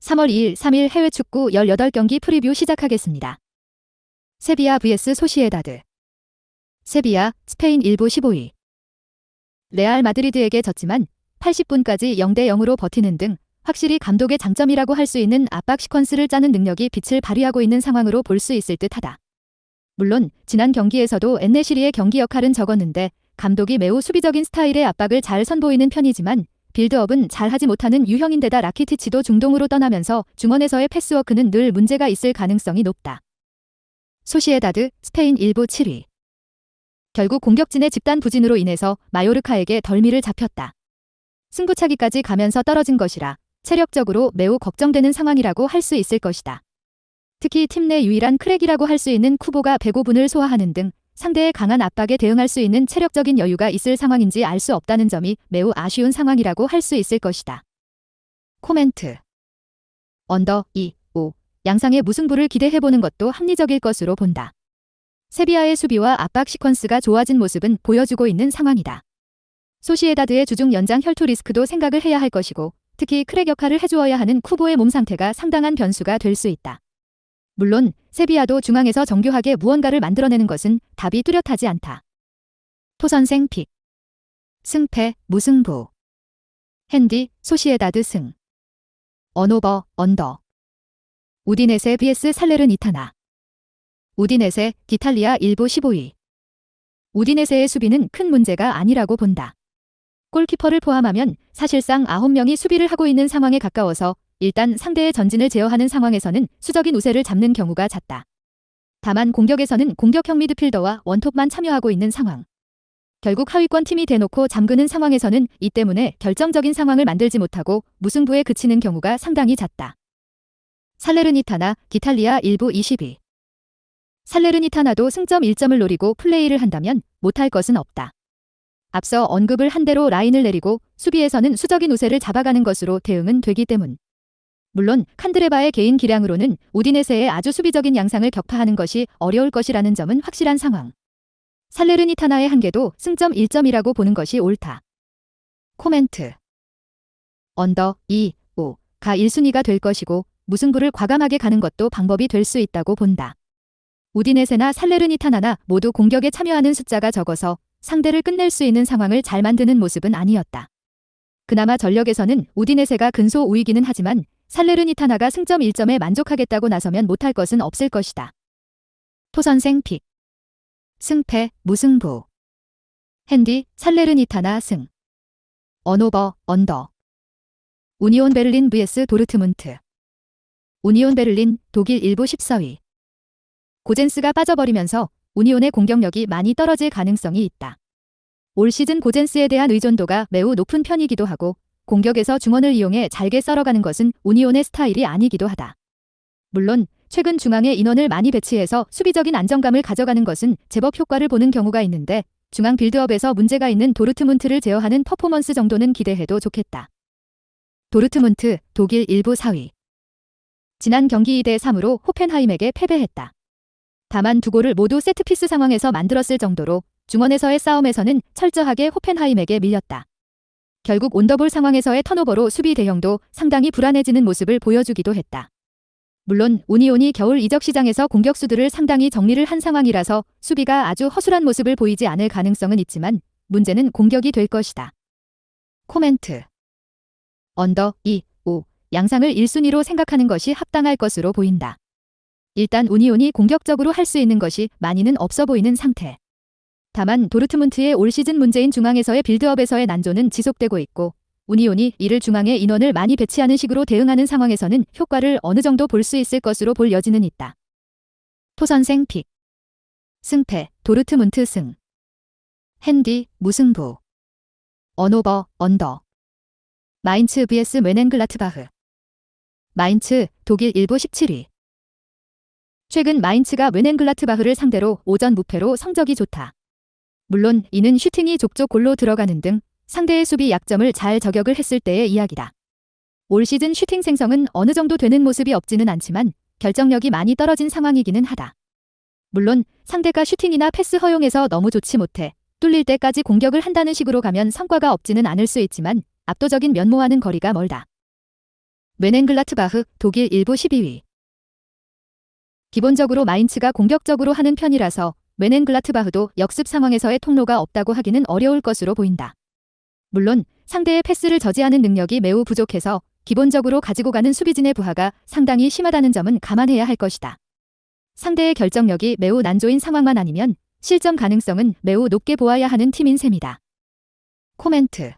3월 2일 3일 해외 축구 18경기 프리뷰 시작하겠습니다. 세비야 vs 소시에다드 세비야 스페인 1부 15위 레알 마드리드에게 졌지만 80분까지 0대 0으로 버티는 등 확실히 감독의 장점이라고 할 수 있는 압박 시퀀스를 짜는 능력이 빛을 발휘하고 있는 상황으로 볼 수 있을 듯하다. 물론 지난 경기에서도 엔네시리의 경기 역할은 적었는데 감독이 매우 수비적인 스타일의 압박을 잘 선보이는 편이지만 빌드업은 잘하지 못하는 유형인데다 라키티치도 중동으로 떠나면서 중원에서의 패스워크는 늘 문제가 있을 가능성이 높다. 소시에다드 스페인 1부 7위 결국 공격진의 집단 부진으로 인해서 마요르카에게 덜미를 잡혔다. 승부차기까지 가면서 떨어진 것이라 체력적으로 매우 걱정되는 상황이라고 할 수 있을 것이다. 특히 팀 내 유일한 크랙이라고 할 수 있는 쿠보가 105분을 소화하는 등 상대의 강한 압박에 대응할 수 있는 체력적인 여유가 있을 상황인지 알 수 없다는 점이 매우 아쉬운 상황이라고 할 수 있을 것이다. 코멘트 언더 2, 5 양상의 무승부를 기대해보는 것도 합리적일 것으로 본다. 세비야의 수비와 압박 시퀀스가 좋아진 모습은 보여주고 있는 상황이다. 소시에다드의 주중 연장 혈투 리스크도 생각을 해야 할 것이고 특히 크랙 역할을 해주어야 하는 쿠보의 몸 상태가 상당한 변수가 될 수 있다. 물론 세비야도 중앙에서 정교하게 무언가를 만들어내는 것은 답이 뚜렷하지 않다. 토선생 픽 승패 무승부. 핸디 소시에다드 승. 언오버 언더. 우디네세 vs 살레르니타나. 우디네세 기탈리아 1부 15위. 우디네세의 수비는 큰 문제가 아니라고 본다. 골키퍼를 포함하면 사실상 9명이 수비를 하고 있는 상황에 가까워서 일단 상대의 전진을 제어하는 상황에서는 수적인 우세를 잡는 경우가 잦다. 다만 공격에서는 공격형 미드필더와 원톱만 참여하고 있는 상황. 결국 하위권 팀이 대놓고 잠그는 상황에서는 이 때문에 결정적인 상황을 만들지 못하고 무승부에 그치는 경우가 상당히 잦다. 살레르니타나 기탈리아 1부 20위 살레르니타나도 승점 1점을 노리고 플레이를 한다면 못할 것은 없다. 앞서 언급을 한 대로 라인을 내리고 수비에서는 수적인 우세를 잡아가는 것으로 대응은 되기 때문. 물론 칸드레바의 개인 기량으로는 우디네세의 아주 수비적인 양상을 격파하는 것이 어려울 것이라는 점은 확실한 상황. 살레르니타나의 한계도 승점 1점이라고 보는 것이 옳다. 코멘트 언더 2, 5, 가 1순위가 될 것이고 무승부를 과감하게 가는 것도 방법이 될 수 있다고 본다. 우디네세나 살레르니타나나 모두 공격에 참여하는 숫자가 적어서 상대를 끝낼 수 있는 상황을 잘 만드는 모습은 아니었다. 그나마 전력에서는 우디네세가 근소 우위기는 하지만 살레르니타나가 승점 1점에 만족하겠다고 나서면 못할 것은 없을 것이다. 토선생 픽. 승패 무승부. 핸디 살레르니타나 승. 언오버 언더. 우니온 베를린 vs 도르트문트. 우니온 베를린 독일 1부 14위. 고젠스가 빠져버리면서 우니온의 공격력이 많이 떨어질 가능성이 있다. 올 시즌 고젠스에 대한 의존도가 매우 높은 편이기도 하고 공격에서 중원을 이용해 잘게 썰어가는 것은 우니온의 스타일이 아니기도 하다. 물론 최근 중앙에 인원을 많이 배치해서 수비적인 안정감을 가져가는 것은 제법 효과를 보는 경우가 있는데 중앙 빌드업에서 문제가 있는 도르트문트를 제어하는 퍼포먼스 정도는 기대해도 좋겠다. 도르트문트 독일 1부 4위 지난 경기 2대 3으로 호펜하임에게 패배했다. 다만 두 골을 모두 세트피스 상황에서 만들었을 정도로 중원에서의 싸움에서는 철저하게 호펜하임에게 밀렸다. 결국 온더볼 상황에서의 턴오버로 수비 대형도 상당히 불안해지는 모습을 보여주기도 했다. 물론 우니온이 겨울 이적 시장에서 공격수들을 상당히 정리를 한 상황이라서 수비가 아주 허술한 모습을 보이지 않을 가능성은 있지만 문제는 공격이 될 것이다. 코멘트 언더 2, 5 양상을 1순위로 생각하는 것이 합당할 것으로 보인다. 일단 우니온이 공격적으로 할 수 있는 것이 많이는 없어 보이는 상태. 다만 도르트문트의 올 시즌 문제인 중앙에서의 빌드업에서의 난조는 지속되고 있고 우니온이 이를 중앙에 인원을 많이 배치하는 식으로 대응하는 상황에서는 효과를 어느 정도 볼 수 있을 것으로 볼 여지는 있다. 토선생 픽. 승패. 도르트문트 승. 핸디. 무승부. 언오버. 언더. 마인츠 vs 웨넨글라트바흐. 마인츠. 독일 1부 17위. 최근 마인츠가 웨넨글라트바흐를 상대로 오전 무패로 성적이 좋다. 물론 이는 슈팅이 족족 골로 들어가는 등 상대의 수비 약점을 잘 저격을 했을 때의 이야기다. 올 시즌 슈팅 생성은 어느 정도 되는 모습이 없지는 않지만 결정력이 많이 떨어진 상황이기는 하다. 물론 상대가 슈팅이나 패스 허용에서 너무 좋지 못해 뚫릴 때까지 공격을 한다는 식으로 가면 성과가 없지는 않을 수 있지만 압도적인 면모와는 거리가 멀다. 웨넨글라트바흐 독일 일부 12위 기본적으로 마인츠가 공격적으로 하는 편이라서 웨넨글라트바흐도 역습 상황에서의 통로가 없다고 하기는 어려울 것으로 보인다. 물론 상대의 패스를 저지하는 능력이 매우 부족해서 기본적으로 가지고 가는 수비진의 부하가 상당히 심하다는 점은 감안해야 할 것이다. 상대의 결정력이 매우 난조인 상황만 아니면 실점 가능성은 매우 높게 보아야 하는 팀인 셈이다. 코멘트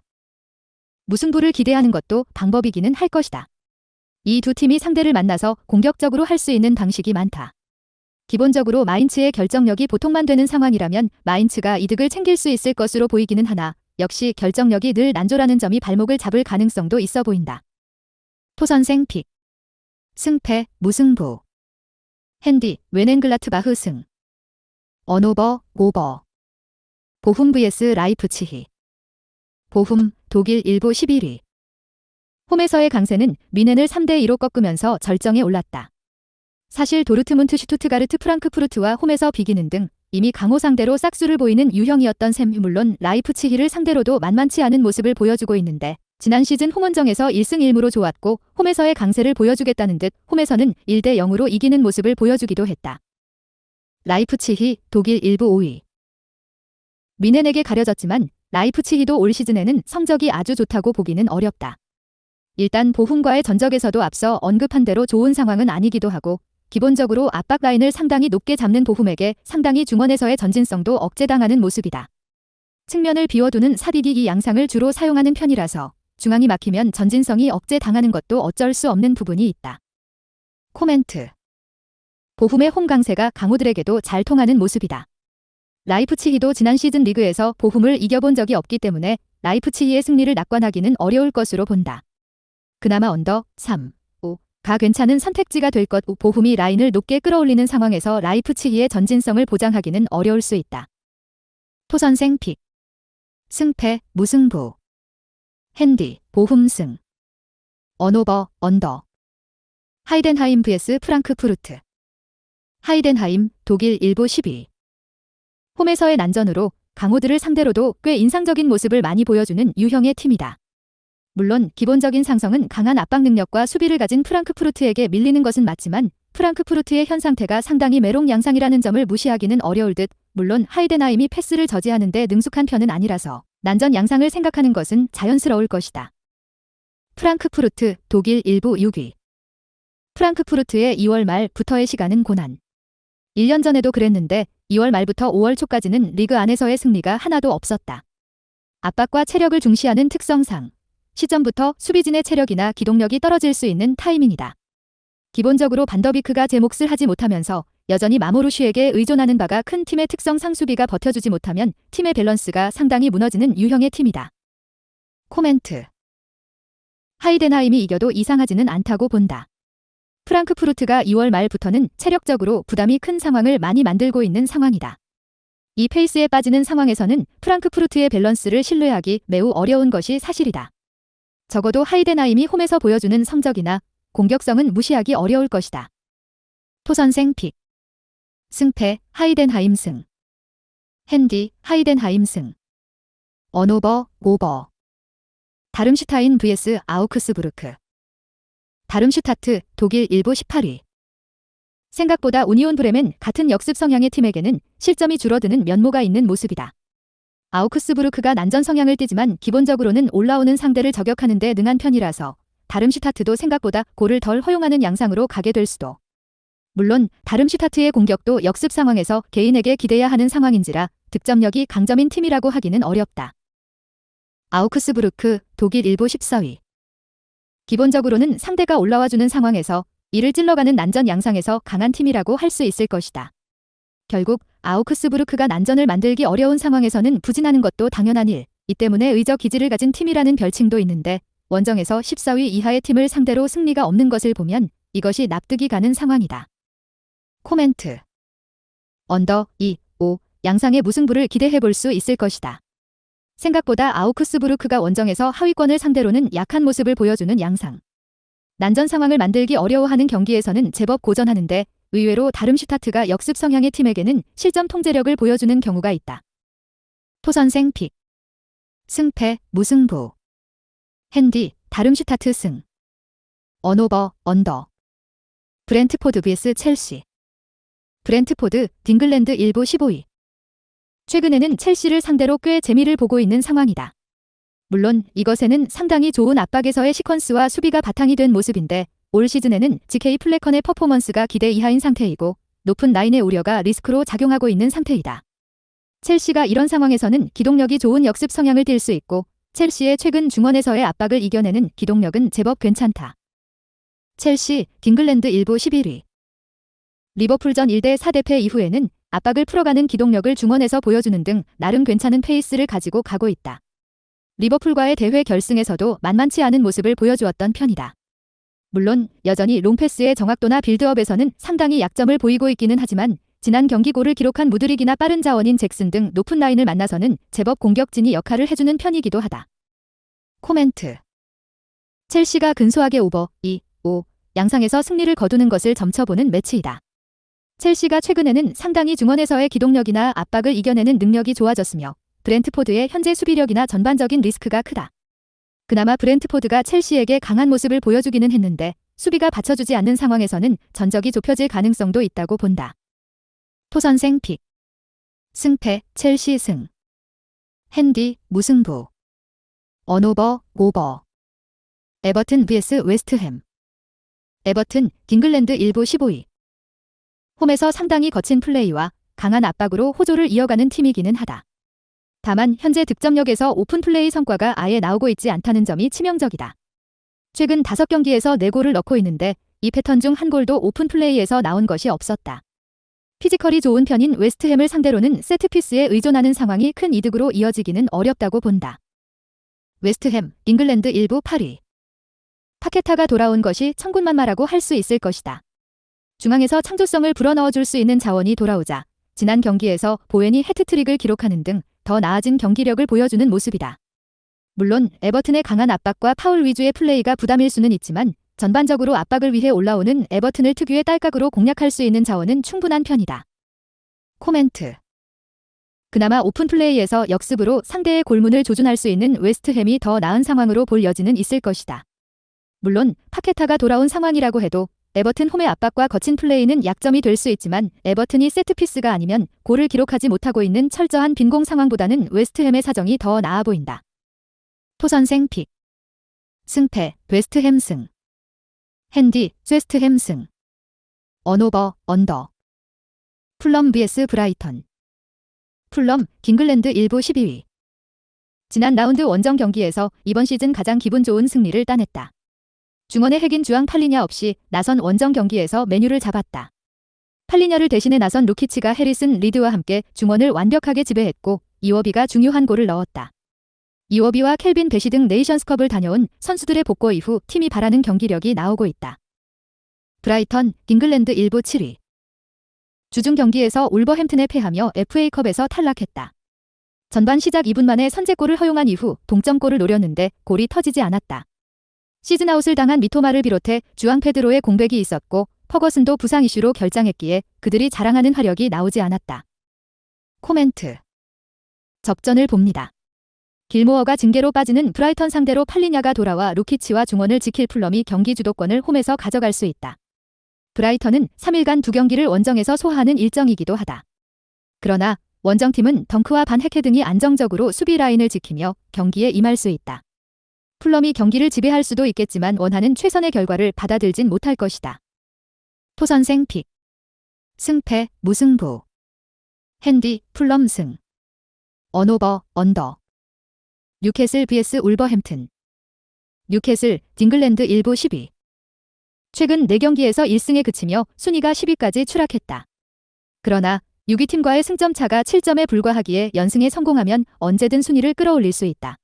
무승부를 기대하는 것도 방법이기는 할 것이다. 이 두 팀이 상대를 만나서 공격적으로 할 수 있는 방식이 많다. 기본적으로 마인츠의 결정력이 보통만 되는 상황이라면 마인츠가 이득을 챙길 수 있을 것으로 보이기는 하나 역시 결정력이 늘 난조라는 점이 발목을 잡을 가능성도 있어 보인다. 토선생 픽. 승패 무승부. 핸디 웨넨글라트바흐 승. 언오버 오버. 보훔 vs 라이프치히. 보훔 독일 일부 11위. 홈에서의 강세는 미넨을 3대2로 꺾으면서 절정에 올랐다. 사실 도르트문트 슈투트가르트 프랑크푸르트와 홈에서 비기는 등 이미 강호 상대로 싹수를 보이는 유형이었던 셈 물론 라이프치히를 상대로도 만만치 않은 모습을 보여주고 있는데 지난 시즌 홈원정에서 1승 1무로 좋았고 홈에서의 강세를 보여주겠다는 듯 홈에서는 1대 0으로 이기는 모습을 보여주기도 했다. 라이프치히 독일 일부 5위 미넨에게 가려졌지만 라이프치히도 올 시즌에는 성적이 아주 좋다고 보기는 어렵다. 일단 보훈과의 전적에서도 앞서 언급한 대로 좋은 상황은 아니기도 하고 기본적으로 압박 라인을 상당히 높게 잡는 보훔에게 상당히 중원에서의 전진성도 억제당하는 모습이다. 측면을 비워두는 사비기기 양상을 주로 사용하는 편이라서 중앙이 막히면 전진성이 억제당하는 것도 어쩔 수 없는 부분이 있다. 코멘트 보훔의 홈 강세가 강호들에게도 잘 통하는 모습이다. 라이프치히도 지난 시즌 리그에서 보훔을 이겨본 적이 없기 때문에 라이프치히의 승리를 낙관하기는 어려울 것으로 본다. 그나마 언더 3, 5 가 괜찮은 선택지가 될 것 보훔이 라인을 높게 끌어올리는 상황에서 라이프치히의 전진성을 보장하기는 어려울 수 있다. 토선생 픽 승패 무승부. 핸디 보훔승. 언오버 언더. 하이덴하임 vs 프랑크푸르트. 하이덴하임 독일 일부 12 홈에서의 난전으로 강호들을 상대로도 꽤 인상적인 모습을 많이 보여주는 유형의 팀이다. 물론 기본적인 상성은 강한 압박 능력과 수비를 가진 프랑크푸르트에게 밀리는 것은 맞지만 프랑크푸르트의 현 상태가 상당히 메롱 양상이라는 점을 무시하기는 어려울 듯 물론 하이데나임이 패스를 저지하는데 능숙한 편은 아니라서 난전 양상을 생각하는 것은 자연스러울 것이다. 프랑크푸르트 독일 일부 6위 프랑크푸르트의 2월 말부터의 시간은 고난. 1년 전에도 그랬는데 2월 말부터 5월 초까지는 리그 안에서의 승리가 하나도 없었다. 압박과 체력을 중시하는 특성상 시점부터 수비진의 체력이나 기동력이 떨어질 수 있는 타이밍이다. 기본적으로 반더비크가 제 몫을 하지 못하면서 여전히 마모루슈에게 의존하는 바가 큰 팀의 특성 상수비가 버텨주지 못하면 팀의 밸런스가 상당히 무너지는 유형의 팀이다. 코멘트 하이덴하임이 이겨도 이상하지는 않다고 본다. 프랑크푸르트가 2월 말부터는 체력적으로 부담이 큰 상황을 많이 만들고 있는 상황이다. 이 페이스에 빠지는 상황에서는 프랑크푸르트의 밸런스를 신뢰하기 매우 어려운 것이 사실이다. 적어도 하이덴하임이 홈에서 보여주는 성적이나 공격성은 무시하기 어려울 것이다. 토선생 픽. 승패 하이덴하임 승. 핸디 하이덴하임 승. 언오버 오버. 다름슈타인 vs 아우크스부르크. 다름슈타트 독일 일부 18위. 생각보다 우니온 브레멘 같은 역습 성향의 팀에게는 실점이 줄어드는 면모가 있는 모습이다. 아우크스부르크가 난전 성향을 띠지만 기본적으로는 올라오는 상대를 저격하는 데 능한 편이라서 다름슈타트도 생각보다 골을 덜 허용하는 양상으로 가게 될 수도. 물론 다름슈타트의 공격도 역습 상황에서 개인에게 기대야 하는 상황인지라 득점력이 강점인 팀이라고 하기는 어렵다. 아우크스부르크 독일 일부 14위 기본적으로는 상대가 올라와주는 상황에서 이를 찔러가는 난전 양상에서 강한 팀이라고 할 수 있을 것이다. 결국 아우크스부르크가 난전을 만들기 어려운 상황에서는 부진하는 것도 당연한 일. 이 때문에 의적 기질을 가진 팀이라는 별칭도 있는데 원정에서 14위 이하의 팀을 상대로 승리가 없는 것을 보면 이것이 납득이 가는 상황이다. 코멘트. 언더 2, 5 양상의 무승부를 기대해 볼 수 있을 것이다. 생각보다 아우크스부르크가 원정에서 하위권을 상대로는 약한 모습을 보여주는 양상. 난전 상황을 만들기 어려워하는 경기에서는 제법 고전하는데 의외로 다름슈타트가 역습 성향의 팀에게는 실점 통제력을 보여주는 경우가 있다. 토선생 픽. 승패, 무승부. 핸디, 다름슈타트 승. 언오버, 언더. 브렌트포드 vs 첼시. 브렌트포드, 딩글랜드 일부 15위. 최근에는 첼시를 상대로 꽤 재미를 보고 있는 상황이다. 물론 이것에는 상당히 좋은 압박에서의 시퀀스와 수비가 바탕이 된 모습인데 올 시즌에는 GK 플래컨의 퍼포먼스가 기대 이하인 상태이고 높은 라인의 우려가 리스크로 작용하고 있는 상태이다. 첼시가 이런 상황에서는 기동력이 좋은 역습 성향을 띌 수 있고 첼시의 최근 중원에서의 압박을 이겨내는 기동력은 제법 괜찮다. 첼시, 딩글랜드 일부 11위. 리버풀전 1대 4대패 이후에는 압박을 풀어가는 기동력을 중원에서 보여주는 등 나름 괜찮은 페이스를 가지고 가고 있다. 리버풀과의 대회 결승에서도 만만치 않은 모습을 보여주었던 편이다. 물론 여전히 롱패스의 정확도나 빌드업에서는 상당히 약점을 보이고 있기는 하지만 지난 경기골을 기록한 무드릭이나 빠른 자원인 잭슨 등 높은 라인을 만나서는 제법 공격진이 역할을 해주는 편이기도 하다. 코멘트 첼시가 근소하게 오버 2, 5 양상에서 승리를 거두는 것을 점쳐보는 매치이다. 첼시가 최근에는 상당히 중원에서의 기동력이나 압박을 이겨내는 능력이 좋아졌으며 브렌트포드의 현재 수비력이나 전반적인 리스크가 크다. 그나마 브렌트포드가 첼시에게 강한 모습을 보여주기는 했는데 수비가 받쳐주지 않는 상황에서는 전적이 좁혀질 가능성도 있다고 본다. 토선생 픽. 승패 첼시 승. 핸디 무승부. 언오버 오버. 에버튼 vs 웨스트햄. 에버튼 딩글랜드 일부 15위. 홈에서 상당히 거친 플레이와 강한 압박으로 호조를 이어가는 팀이기는 하다. 다만 현재 득점력에서 오픈 플레이 성과가 아예 나오고 있지 않다는 점이 치명적이다. 최근 5경기에서 4골을 넣고 있는데 이 패턴 중 한 골도 오픈 플레이에서 나온 것이 없었다. 피지컬이 좋은 편인 웨스트햄을 상대로는 세트피스에 의존하는 상황이 큰 이득으로 이어지기는 어렵다고 본다. 웨스트햄, 잉글랜드 일부 8위. 파케타가 돌아온 것이 천군만마라고 할 수 있을 것이다. 중앙에서 창조성을 불어넣어 줄 수 있는 자원이 돌아오자 지난 경기에서 보웬이 해트트릭을 기록하는 등 더 나아진 경기력을 보여주는 모습이다. 물론 에버튼의 강한 압박과 파울 위주의 플레이가 부담일 수는 있지만 전반적으로 압박을 위해 올라오는 에버튼을 특유의 딸깍으로 공략할 수 있는 자원은 충분한 편이다. 코멘트 그나마 오픈 플레이에서 역습으로 상대의 골문을 조준할 수 있는 웨스트햄이 더 나은 상황으로 볼 여지는 있을 것이다. 물론 파케타가 돌아온 상황이라고 해도 에버튼 홈의 압박과 거친 플레이는 약점이 될 수 있지만 에버튼이 세트피스가 아니면 골을 기록하지 못하고 있는 철저한 빈공 상황보다는 웨스트햄의 사정이 더 나아 보인다. 토선생 픽. 승패, 웨스트햄 승. 핸디, 웨스트햄 승. 언오버, 언더. 풀럼 vs 브라이턴. 풀럼, 깅글랜드 일부 12위. 지난 라운드 원정 경기에서 이번 시즌 가장 기분 좋은 승리를 따냈다. 중원의 핵인 주앙 팔리냐 없이 나선 원정 경기에서 메뉴를 잡았다. 팔리냐를 대신해 나선 루키치가 해리슨 리드와 함께 중원을 완벽하게 지배했고 이워비가 중요한 골을 넣었다. 이워비와 켈빈 베시 등 네이션스컵을 다녀온 선수들의 복구 이후 팀이 바라는 경기력이 나오고 있다. 브라이턴, 잉글랜드 일부 7위. 주중 경기에서 울버햄튼에 패하며 FA컵에서 탈락했다. 전반 시작 2분 만에 선제골을 허용한 이후 동점골을 노렸는데 골이 터지지 않았다. 시즌아웃을 당한 미토마를 비롯해 주앙 페드로의 공백이 있었고 퍼거슨도 부상 이슈로 결장했기에 그들이 자랑하는 화력이 나오지 않았다. 코멘트 접전을 봅니다. 길모어가 징계로 빠지는 브라이턴 상대로 팔리냐가 돌아와 루키치와 중원을 지킬 풀럼이 경기 주도권을 홈에서 가져갈 수 있다. 브라이턴은 3일간 두 경기를 원정에서 소화하는 일정이기도 하다. 그러나 원정팀은 덩크와 반해케 등이 안정적으로 수비 라인을 지키며 경기에 임할 수 있다. 풀럼이 경기를 지배할 수도 있겠지만 원하는 최선의 결과를 받아들진 못할 것이다. 토선생 픽. 승패, 무승부. 핸디, 풀럼 승. 언오버, 언더. 뉴캐슬 vs 울버햄튼. 뉴캐슬, 딩글랜드 일부 10위. 최근 4경기에서 1승에 그치며 순위가 10위까지 추락했다. 그러나 6위 팀과의 승점 차가 7점에 불과하기에 연승에 성공하면 언제든 순위를 끌어올릴 수 있다.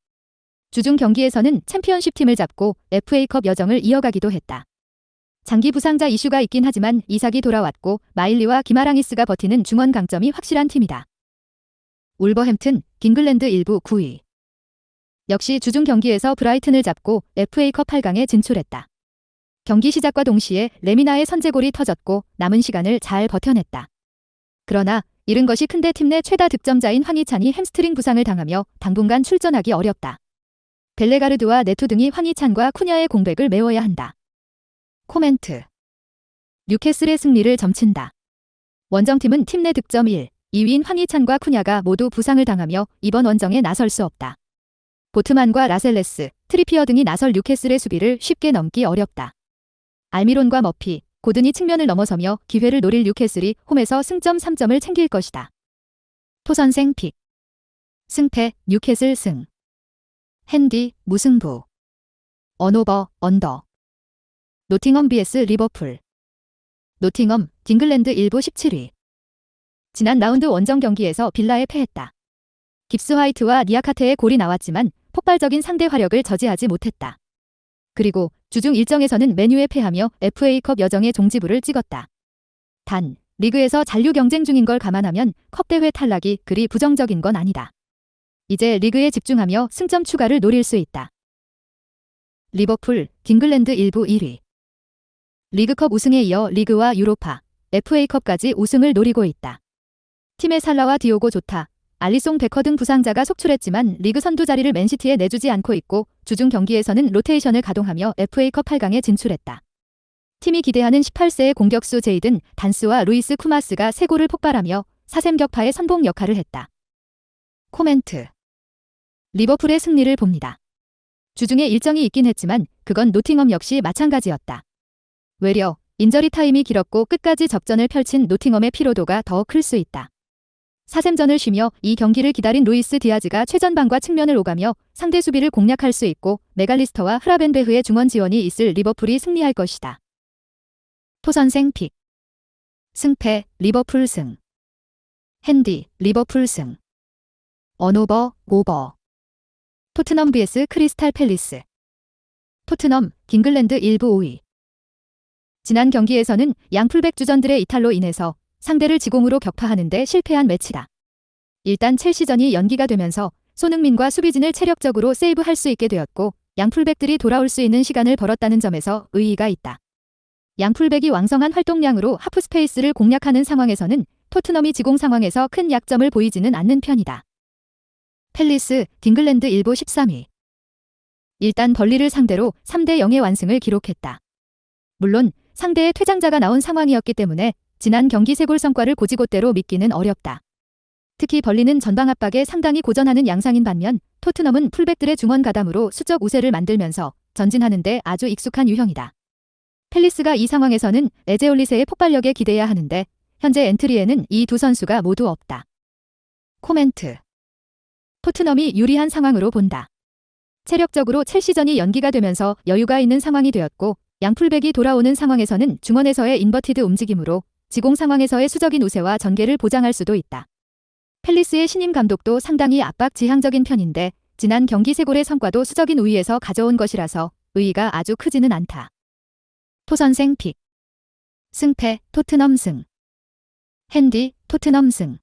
주중 경기에서는 챔피언십 팀을 잡고 FA컵 여정을 이어가기도 했다. 장기 부상자 이슈가 있긴 하지만 이삭이 돌아왔고 마일리와 기마랑이스가 버티는 중원 강점이 확실한 팀이다. 울버햄튼, 깅글랜드 일부 9위. 역시 주중 경기에서 브라이튼을 잡고 FA컵 8강에 진출했다. 경기 시작과 동시에 레미나의 선제골이 터졌고 남은 시간을 잘 버텨냈다. 그러나 잃은 것이 큰데 팀 내 최다 득점자인 황희찬이 햄스트링 부상을 당하며 당분간 출전하기 어렵다. 벨레가르드와 네토 등이 황희찬과 쿠냐의 공백을 메워야 한다. 코멘트 뉴캐슬의 승리를 점친다. 원정팀은 팀 내 득점 1, 2위인 황희찬과 쿠냐가 모두 부상을 당하며 이번 원정에 나설 수 없다. 보트만과 라셀레스, 트리피어 등이 나설 뉴캐슬의 수비를 쉽게 넘기 어렵다. 알미론과 머피, 고든이 측면을 넘어서며 기회를 노릴 뉴캐슬이 홈에서 승점 3점을 챙길 것이다. 토선생 픽 승패 뉴캐슬 승 핸디 무승부 언오버 언더 노팅엄 vs 리버풀 노팅엄 딩글랜드 일부 17위 지난 라운드 원정 경기에서 빌라에 패했다. 깁스 화이트와 니아카테의 골이 나왔지만 폭발적인 상대 화력을 저지하지 못했다. 그리고 주중 일정에서는 메뉴에 패하며 FA컵 여정의 종지부를 찍었다. 단, 리그에서 잔류 경쟁 중인 걸 감안하면 컵 대회 탈락이 그리 부정적인 건 아니다. 이제 리그에 집중하며 승점 추가를 노릴 수 있다. 리버풀, 딩글랜드 일부 1위. 리그컵 우승에 이어 리그와 유로파, FA컵까지 우승을 노리고 있다. 팀의 살라와 디오고 좋다, 알리송 베커 등 부상자가 속출했지만 리그 선두 자리를 맨시티에 내주지 않고 있고 주중 경기에서는 로테이션을 가동하며 FA컵 8강에 진출했다. 팀이 기대하는 18세의 공격수 제이든 단스와 루이스 쿠마스가 세 골을 폭발하며 사셈 격파의 선봉 역할을 했다. 코멘트 리버풀의 승리를 봅니다. 주중에 일정이 있긴 했지만 그건 노팅엄 역시 마찬가지였다. 외려 인저리 타임이 길었고 끝까지 접전을 펼친 노팅엄의 피로도가 더 클 수 있다. 사셈전을 쉬며 이 경기를 기다린 루이스 디아즈가 최전방과 측면을 오가며 상대 수비를 공략할 수 있고 메갈리스터와 흐라벤베흐의 중원 지원이 있을 리버풀이 승리할 것이다. 토선생 픽 승패 리버풀 승 핸디 리버풀 승 언오버 오버 토트넘 vs 크리스탈 팰리스 토트넘 깅글랜드 일부 5위 지난 경기에서는 양풀백 주전들의 이탈로 인해서 상대를 지공으로 격파하는데 실패한 매치다. 일단 첼시전이 연기가 되면서 손흥민과 수비진을 체력적으로 세이브할 수 있게 되었고 양풀백들이 돌아올 수 있는 시간을 벌었다는 점에서 의의가 있다. 양풀백이 왕성한 활동량으로 하프 스페이스를 공략하는 상황에서는 토트넘이 지공 상황에서 큰 약점을 보이지는 않는 편이다. 펠리스, 딩글랜드 일부 13위. 일단 벌리를 상대로 3대 0의 완승을 기록했다. 물론 상대의 퇴장자가 나온 상황이었기 때문에 지난 경기 세골 성과를 고지고대로 믿기는 어렵다. 특히 벌리는 전방 압박에 상당히 고전하는 양상인 반면 토트넘은 풀백들의 중원 가담으로 수적 우세를 만들면서 전진하는데 아주 익숙한 유형이다. 펠리스가 이 상황에서는 에제올리세의 폭발력에 기대해야 하는데 현재 엔트리에는 이 두 선수가 모두 없다. 코멘트 토트넘이 유리한 상황으로 본다. 체력적으로 첼시전이 연기가 되면서 여유가 있는 상황이 되었고 양풀백이 돌아오는 상황에서는 중원에서의 인버티드 움직임으로 지공 상황에서의 수적인 우세와 전개를 보장할 수도 있다. 펠리스의 신임 감독도 상당히 압박 지향적인 편인데 지난 경기 세골의 성과도 수적인 우위에서 가져온 것이라서 의의가 아주 크지는 않다. 토선생 픽 승패 토트넘 승 핸디 토트넘 승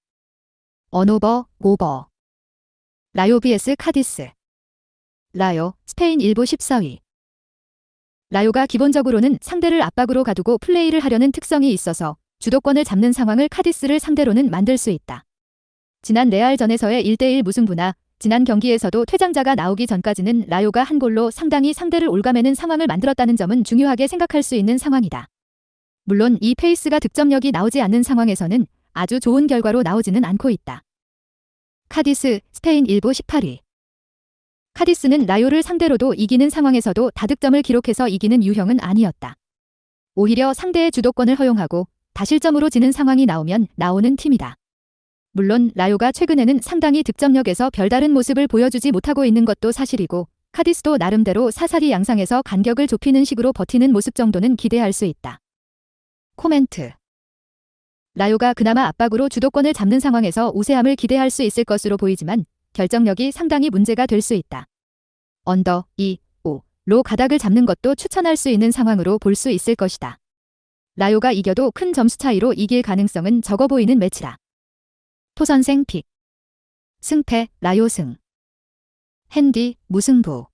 언오버 오버 라요 vs 카디스 라요 스페인 일부 14위 라요가 기본적으로는 상대를 압박으로 가두고 플레이를 하려는 특성이 있어서 주도권을 잡는 상황을 카디스를 상대로는 만들 수 있다. 지난 레알전에서의 1대1 무승부나 지난 경기에서도 퇴장자가 나오기 전까지는 라요가 한 골로 상당히 상대를 올가매는 상황을 만들었다는 점은 중요하게 생각할 수 있는 상황이다. 물론 이 페이스가 득점력이 나오지 않는 상황에서는 아주 좋은 결과로 나오지는 않고 있다. 카디스, 스페인 일부 18위. 카디스는 라요를 상대로도 이기는 상황에서도 다득점을 기록해서 이기는 유형은 아니었다. 오히려 상대의 주도권을 허용하고 다실점으로 지는 상황이 나오면 나오는 팀이다. 물론 라요가 최근에는 상당히 득점력에서 별다른 모습을 보여주지 못하고 있는 것도 사실이고 카디스도 나름대로 사사리 양상에서 간격을 좁히는 식으로 버티는 모습 정도는 기대할 수 있다. 코멘트 라요가 그나마 압박으로 주도권을 잡는 상황에서 우세함을 기대할 수 있을 것으로 보이지만 결정력이 상당히 문제가 될 수 있다. 언더 2, 5로 가닥을 잡는 것도 추천할 수 있는 상황으로 볼 수 있을 것이다. 라요가 이겨도 큰 점수 차이로 이길 가능성은 적어 보이는 매치다. 토선생 픽. 승패 라요 승. 핸디 무승부.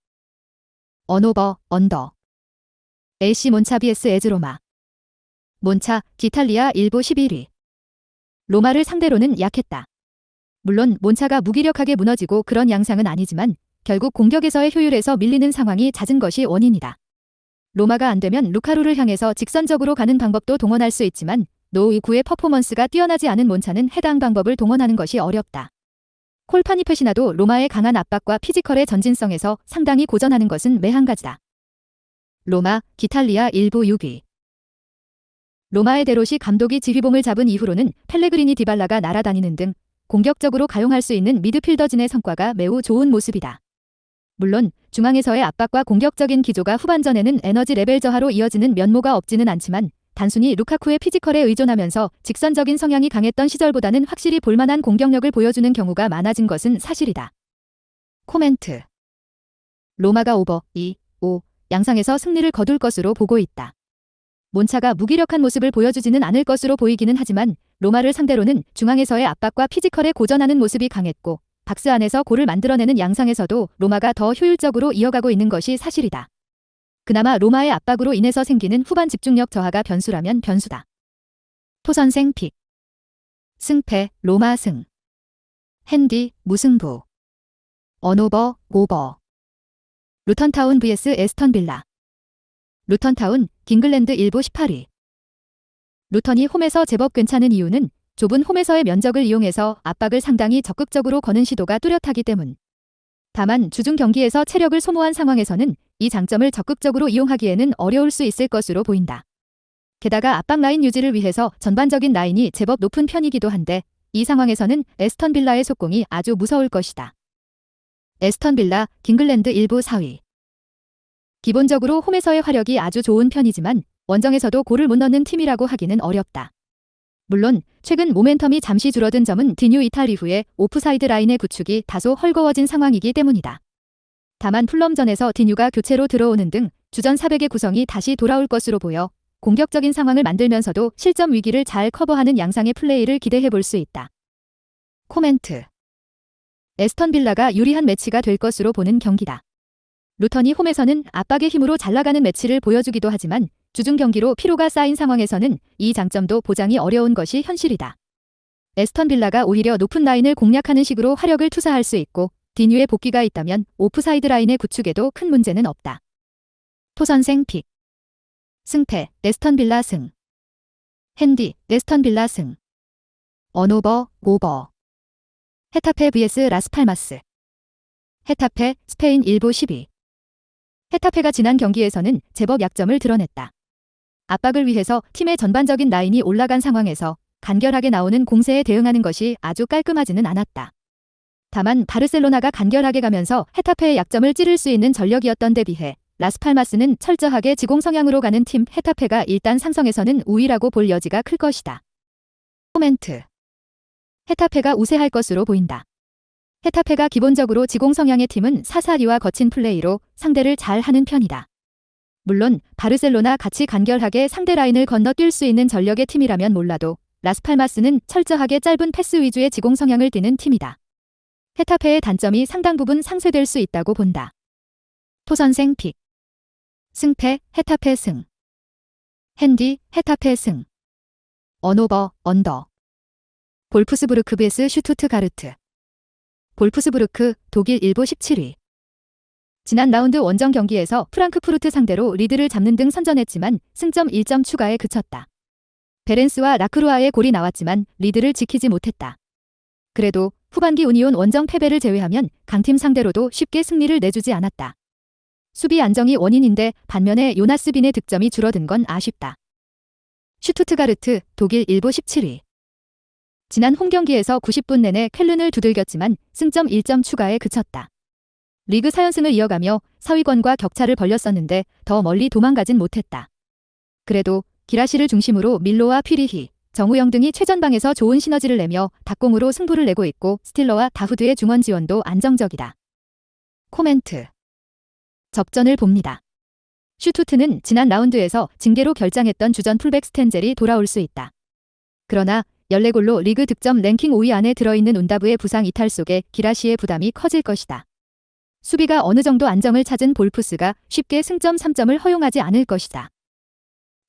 언오버 언더. LC 몬차 vs 에즈로마. 몬차 기탈리아 일부 11위. 로마를 상대로는 약했다. 물론 몬차가 무기력하게 무너지고 그런 양상은 아니지만 결국 공격에서의 효율에서 밀리는 상황이 잦은 것이 원인이다. 로마가 안 되면 루카루를 향해서 직선적으로 가는 방법도 동원할 수 있지만 노 이구의 퍼포먼스가 뛰어나지 않은 몬차는 해당 방법을 동원하는 것이 어렵다. 콜파니 페시나도 로마의 강한 압박과 피지컬의 전진성에서 상당히 고전하는 것은 매한 가지다. 로마, 기탈리아 일부 6위. 로마의 데로시 감독이 지휘봉을 잡은 이후로는 펠레그리니 디발라가 날아다니는 등 공격적으로 가용할 수 있는 미드필더진의 성과가 매우 좋은 모습이다. 물론 중앙에서의 압박과 공격적인 기조가 후반전에는 에너지 레벨 저하로 이어지는 면모가 없지는 않지만 단순히 루카쿠의 피지컬에 의존하면서 직선적인 성향이 강했던 시절보다는 확실히 볼만한 공격력을 보여주는 경우가 많아진 것은 사실이다. 코멘트 로마가 오버 2, 5 양상에서 승리를 거둘 것으로 보고 있다. 몬차가 무기력한 모습을 보여주지는 않을 것으로 보이기는 하지만 로마를 상대로는 중앙에서의 압박과 피지컬에 고전하는 모습이 강했고 박스 안에서 골을 만들어내는 양상에서도 로마가 더 효율적으로 이어가고 있는 것이 사실이다. 그나마 로마의 압박으로 인해서 생기는 후반 집중력 저하가 변수라면 변수다. 토선생 픽. 승패 로마 승. 핸디 무승부. 언오버 오버. 루턴타운 vs 에스턴 빌라. 루턴타운 깅글랜드 일부 18위. 루턴이 홈에서 제법 괜찮은 이유는 좁은 홈에서의 면적을 이용해서 압박을 상당히 적극적으로 거는 시도가 뚜렷하기 때문. 다만 주중 경기에서 체력을 소모한 상황에서는 이 장점을 적극적으로 이용하기에는 어려울 수 있을 것으로 보인다. 게다가 압박 라인 유지를 위해서 전반적인 라인이 제법 높은 편이기도 한데 이 상황에서는 에스턴 빌라의 속공이 아주 무서울 것이다. 에스턴 빌라, 깅글랜드 일부 4위. 기본적으로 홈에서의 화력이 아주 좋은 편이지만 원정에서도 골을 못 넣는 팀이라고 하기는 어렵다. 물론 최근 모멘텀이 잠시 줄어든 점은 디뉴 이탈 이후에 오프사이드 라인의 구축이 다소 헐거워진 상황이기 때문이다. 다만 풀럼전에서 디뉴가 교체로 들어오는 등 주전 400의 구성이 다시 돌아올 것으로 보여 공격적인 상황을 만들면서도 실점 위기를 잘 커버하는 양상의 플레이를 기대해 볼 수 있다. 코멘트 에스턴 빌라가 유리한 매치가 될 것으로 보는 경기다. 루턴이 홈에서는 압박의 힘으로 잘 나가는 매치를 보여주기도 하지만 주중 경기로 피로가 쌓인 상황에서는 이 장점도 보장이 어려운 것이 현실이다. 에스턴 빌라가 오히려 높은 라인을 공략하는 식으로 화력을 투사할 수 있고 디뉴의 복귀가 있다면 오프사이드 라인의 구축에도 큰 문제는 없다. 토선생 픽. 승패. 에스턴 빌라 승. 핸디. 에스턴 빌라 승. 언오버 오버. 헤타페 vs 라스팔마스. 헤타페 스페인 일부 12 헤타페가 지난 경기에서는 제법 약점을 드러냈다. 압박을 위해서 팀의 전반적인 라인이 올라간 상황에서 간결하게 나오는 공세에 대응하는 것이 아주 깔끔하지는 않았다. 다만 바르셀로나가 간결하게 가면서 헤타페의 약점을 찌를 수 있는 전력이었던 데 비해 라스팔마스는 철저하게 지공 성향으로 가는 팀 헤타페가 일단 상성에서는 우위라고 볼 여지가 클 것이다. 코멘트 헤타페가 우세할 것으로 보인다. 헤타페가 기본적으로 지공 성향의 팀은 사사리와 거친 플레이로 상대를 잘 하는 편이다. 물론 바르셀로나 같이 간결하게 상대 라인을 건너 뛸 수 있는 전력의 팀이라면 몰라도 라스팔마스는 철저하게 짧은 패스 위주의 지공 성향을 띠는 팀이다. 헤타페의 단점이 상당 부분 상쇄될 수 있다고 본다. 토선생 픽 승패 헤타페 승 핸디 헤타페 승 언오버 언더 볼프스부르크 베스 슈투트가르트 볼프스부르크 독일 일부 17위. 지난 라운드 원정 경기에서 프랑크푸르트 상대로 리드를 잡는 등 선전했지만 승점 1점 추가에 그쳤다. 베렌스와 라크루아의 골이 나왔지만 리드를 지키지 못했다. 그래도 후반기 우니온 원정 패배를 제외하면 강팀 상대로도 쉽게 승리를 내주지 않았다. 수비 안정이 원인인데 반면에 요나스 빈의 득점이 줄어든 건 아쉽다. 슈투트가르트 독일 일부 17위. 지난 홈경기에서 90분 내내 켈른을 두들겼지만 승점 1점 추가에 그쳤다. 리그 4연승을 이어가며 사위권과 격차를 벌렸었는데 더 멀리 도망가진 못했다. 그래도 기라시를 중심으로 밀로와 피리히, 정우영 등이 최전방에서 좋은 시너지를 내며 닭공으로 승부를 내고 있고 스틸러와 다후드의 중원 지원도 안정적이다. 코멘트 접전을 봅니다. 슈투트는 지난 라운드에서 징계로 결장했던 주전 풀백 스텐젤이 돌아올 수 있다. 그러나 14골로 리그 득점 랭킹 5위 안에 들어있는 운다브의 부상 이탈 속에 기라시의 부담이 커질 것이다. 수비가 어느 정도 안정을 찾은 볼프스가 쉽게 승점 3점을 허용하지 않을 것이다.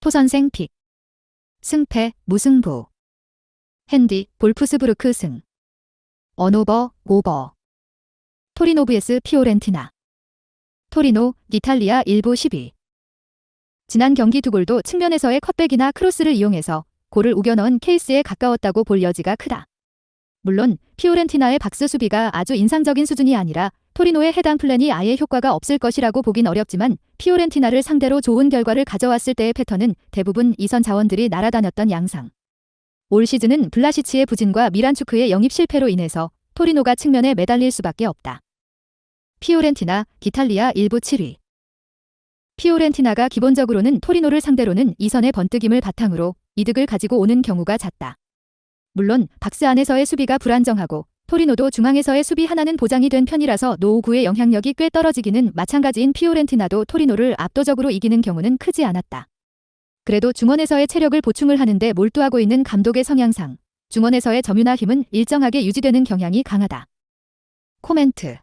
토선생 픽. 승패, 무승부. 핸디, 볼프스부르크 승. 언오버, 오버. 토리노 vs 피오렌티나. 토리노, 이탈리아 1부 12. 지난 경기 두 골도 측면에서의 컷백이나 크로스를 이용해서 골을 우겨 넣은 케이스에 가까웠다고 볼 여지가 크다. 물론 피오렌티나의 박스 수비가 아주 인상적인 수준이 아니라 토리노의 해당 플랜이 아예 효과가 없을 것이라고 보긴 어렵지만 피오렌티나를 상대로 좋은 결과를 가져왔을 때의 패턴은 대부분 이선 자원들이 날아다녔던 양상. 올 시즌은 블라시치의 부진과 미란추크의 영입 실패로 인해서 토리노가 측면에 매달릴 수밖에 없다. 피오렌티나, 기탈리아 1부 7위. 피오렌티나가 기본적으로는 토리노를 상대로는 이선의 번뜩임을 바탕으로 이득을 가지고 오는 경우가 잦다. 물론 박스 안에서의 수비가 불안정하고 토리노도 중앙에서의 수비 하나는 보장이 된 편이라서 노후구의 영향력이 꽤 떨어지기는 마찬가지인 피오렌티나도 토리노를 압도적으로 이기는 경우는 크지 않았다. 그래도 중원에서의 체력을 보충을 하는데 몰두하고 있는 감독의 성향상 중원에서의 점유나 힘은 일정하게 유지되는 경향이 강하다. 코멘트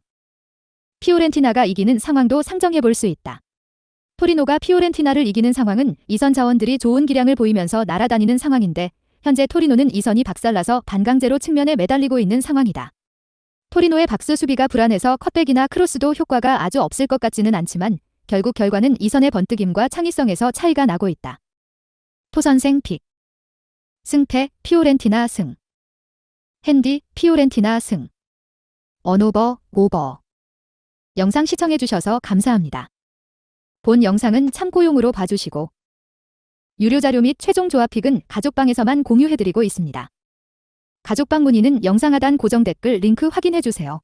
피오렌티나가 이기는 상황도 상정해 볼 수 있다. 토리노가 피오렌티나를 이기는 상황은 이선 자원들이 좋은 기량을 보이면서 날아다니는 상황인데 현재 토리노는 이선이 박살나서 반강제로 측면에 매달리고 있는 상황이다. 토리노의 박스 수비가 불안해서 컷백이나 크로스도 효과가 아주 없을 것 같지는 않지만 결국 결과는 이선의 번뜩임과 창의성에서 차이가 나고 있다. 토선생 픽 승패 피오렌티나 승 핸디 피오렌티나 승 언오버 오버 영상 시청해주셔서 감사합니다. 본 영상은 참고용으로 봐주시고 유료 자료 및 최종 조합픽은 가족방에서만 공유해드리고 있습니다. 가족방 문의는 영상 하단 고정 댓글 링크 확인해주세요.